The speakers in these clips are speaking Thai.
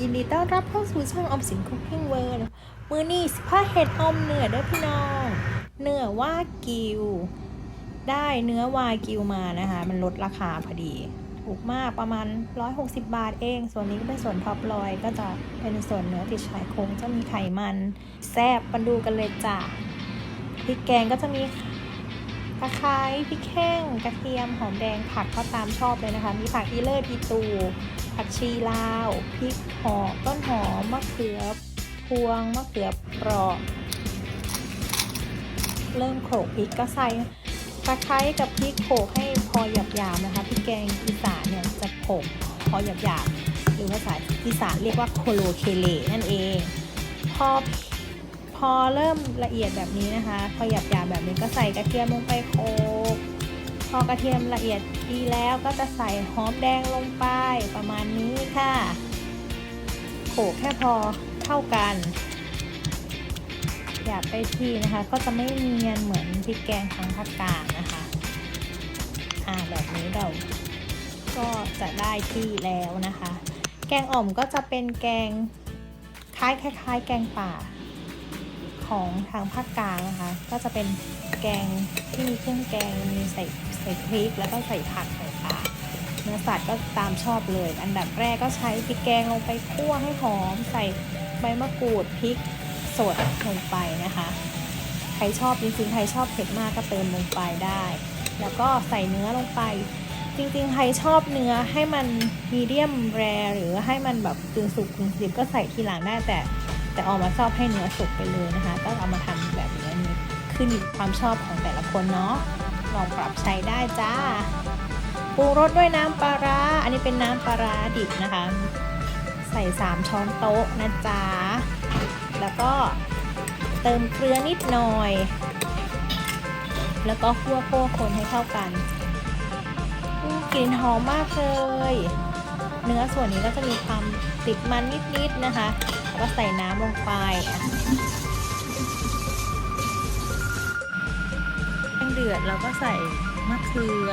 ยินดีต้อนรับเข้าสู่ช่องอมสินคุกกิ้งเวิร์มือนี่สิผ้าเห็ดออมเนื้อเด้อพี่น้อง เนื้อว่ากิว ได้เนื้อวากิวมานะคะ มันลดราคาพอดี ถูกมากประมาณ 160 บาทเอง ส่วนนี้ก็เป็นส่วนท็อปลอยก็จะเป็นส่วนเนื้อติดชายโครงจะมีไขมัน แซบมาดูกันเลยจ้ะพริกแกงก็จะมี ตะไคร้พริกแห้งกระเทียมหอมแดงผักก็ตามชอบเลยนะคะ มีผักอีเลิศอีตู ผักชีลาวพริกหอมต้นหอมมะเขือพวงมะเขือเปราะเริ่มโขลกพริกก็ใส่ตะไคร้กับพริกโขลกให้พอหยาบๆนะคะพริกแกงอีสานเนี่ยจะโขลกพอหยาบๆหรือภาษาอีสานเรียกว่าโคโลเคเลนั่นเอง พอ พอเริ่มละเอียดแบบนี้นะคะ พอหยาบๆแบบนี้ก็ใส่กระเทียมลงไปโขลกพอกระเทียมละเอียดดีแล้วก็จะใส่หอมแดงลงไปประมาณนี้ค่ะ โขลกแค่พอเข้ากันหยาบได้ที่นะคะ ก็จะไม่เนียนเหมือนพริกแกงทางภาคกลางนะคะอ่าแบบนี้เราก็จะได้ที่แล้วนะคะ แกงอ่อมก็จะเป็นแกงคล้ายคล้ายแกงป่า ของทางภาคกลางนะคะ ก็จะเป็นแกงที่มีเครื่องแกงมีใส่ใส่พริกแล้วก็ใส่ผักต่างๆเนื้อสัตว์ก็ตามชอบเลย อันดับแรกก็ใช้พริกแกงลงไปคั่วให้หอม ใส่ใบมะกรูดพริกสดลงไปนะคะใครชอบจริงๆใครชอบเผ็ดมากก็เติมลงไปได้ แล้วก็ใส่เนื้อลงไปจริงๆ ใครชอบเนื้อให้มันมีเดียมแรหรือให้มันแบบกึ่งสุกกึ่งดิบก็ใส่ทีหลังได้แต่ แต่ออกมาชอบให้เนื้อสุกไปเลยนะคะ ก็เอามาทำแบบนี้นี่ขึ้นอยู่ความชอบของแต่ละคนเนาะลองปรับใช้ได้จ้าปรุงรสด้วยน้ำปลาร้าอันนี้เป็นน้ำปลาร้าดิบนะคะ ใส่ 3 ช้อนโต๊ะนะจ๊ะแล้วก็เติมเกลือนิดหน่อย แล้วก็คั่วโค้คนให้เข้ากันกลิ่นหอมมากเลย เนื้อส่วนนี้ก็จะมีความติดมันนิดๆนะคะ แล้วก็ใส่น้ำลงไปอะแป้งเดือดเราก็ใส่มะเขือ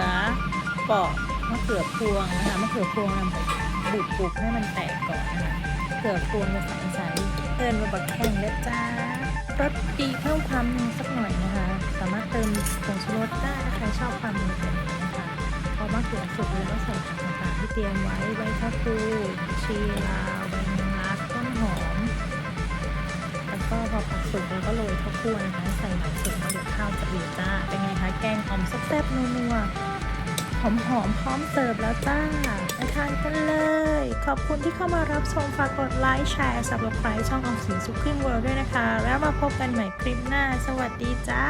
เปาะมะเขือพวงนะคะมะเขือพวงนำบุบบุบๆให้มันแตกก่อนนะคะมะเขือพวงจะใส่ใส่เอินมาบักแข็งแล้วจ้ารสดีเพิ่มความนัวสักหน่อยนะคะ สามารถเติมผงชูรสได้ถ้าใครชอบความนัวแบบนี้นะคะพอมะเขือสุกแล้วก็ใส่ผัก ต่างๆที่เตรียมไว้ ใบชะพลูชีลาวใบมะระต้นหอม แล้วก็พอผักสุกแล้วก็โรยข้าวคั่วนะคะ ใส่หน่อยสุกแล้วเดี๋ยวข้าวจะเดือดจ้า เป็นไงคะแกงอ่อมแซ่บๆนัวๆหอมๆพร้อมเสิร์ฟแล้วจ้าไปทานกันเลย ขอบคุณที่เข้ามารับชมฝากกดไลค์แชร์สับสไครต์ช่องออมสินสุขขึ้นเวิร์ด้วยนะคะ แล้วมาพบกันใหม่คลิปหน้า สวัสดีจ้า